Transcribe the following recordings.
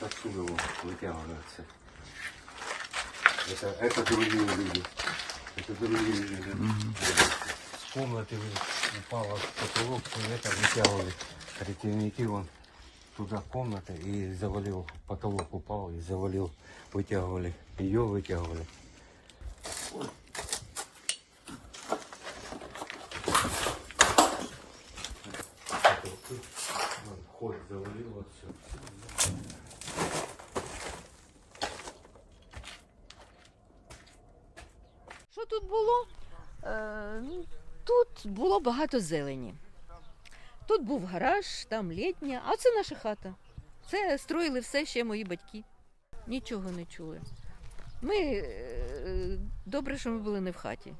Вот отсюда его вытягивается. Это, это другие люди. Это другие люди. С комнаты упало в потолок, это вытягивали. Ретивники вон туда комната и завалил, потолок упал и завалил, вытягивали. Ее вытягивали. Тут було? Е, ну, тут було багато зелені. Тут був гараж, там літня, а це наша хата. Це строїли все ще мої батьки. Нічого не чули. Ми е, добре, що ми були не в хаті,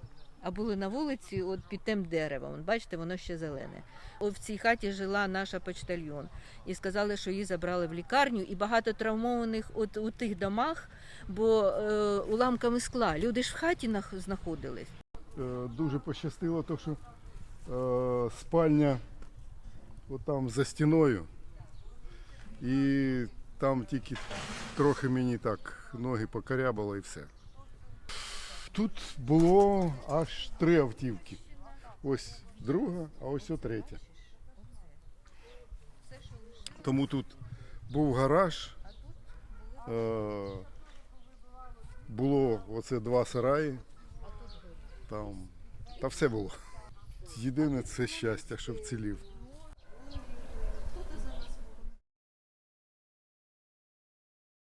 а були на вулиці, от під тим деревом. Бачите, воно ще зелене. От в цій хаті жила наша почтальйон. І сказали, що її забрали в лікарню, і багато травмованих от у тих домах, бо е, уламками скла. Люди ж в хаті нах- знаходились. Е, дуже пощастило, то, що е, спальня отам за стіною. І там тільки трохи мені так ноги покорябало і все. Тут було аж три автівки. Ось друга, а ось третя. Тому тут був гараж. Е, було оце два сараї. Там та все було. Єдине це щастя, що вцілів.